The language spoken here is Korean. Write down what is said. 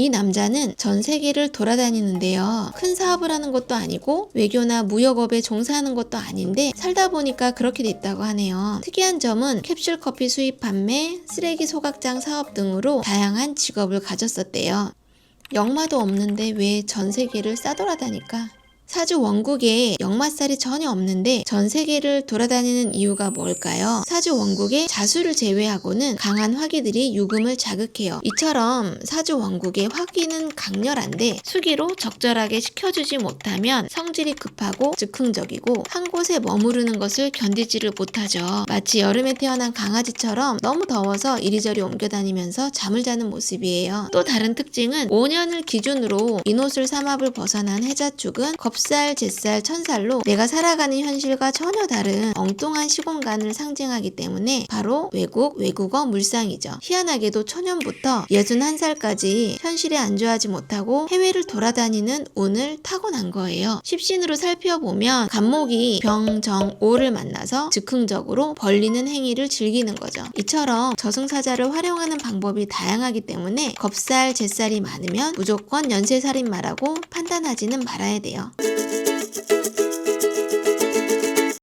이 남자는 전 세계를 돌아다니는데요. 큰 사업을 하는 것도 아니고 외교나 무역업에 종사하는 것도 아닌데 살다 보니까 그렇게 됐다고 하네요. 특이한 점은 캡슐 커피 수입 판매, 쓰레기 소각장 사업 등으로 다양한 직업을 가졌었대요. 역마도 없는데 왜 전 세계를 싸돌아다니까? 사주 원국에 역마살이 전혀 없는데 전 세계를 돌아다니는 이유가 뭘까요? 사주 원국에 자수를 제외하고는 강한 화기들이 유금을 자극해요. 이처럼 사주 원국의 화기는 강렬한데 수기로 적절하게 식혀주지 못하면 성질이 급하고 즉흥적이고 한 곳에 머무르는 것을 견디지를 못하죠. 마치 여름에 태어난 강아지처럼 너무 더워서 이리저리 옮겨 다니면서 잠을 자는 모습이에요. 또 다른 특징은 5년을 기준으로 인옷을 삼합을 벗어난 해자축은 겁 살, 잿살, 천살로 내가 살아가는 현실과 전혀 다른 엉뚱한 시공간을 상징하기 때문에 바로 외국, 외국어 물상이죠. 희한하게도 초년부터 61살까지 현실에 안주하지 못하고 해외를 돌아다니는 운을 타고난 거예요. 십신으로 살펴보면 간목이 병, 정, 오를 만나서 즉흥적으로 벌리는 행위를 즐기는 거죠. 이처럼 저승사자를 활용하는 방법이 다양하기 때문에 겁살, 잿살이 많으면 무조건 연쇄살인마라고 판단하지는 말아야 돼요.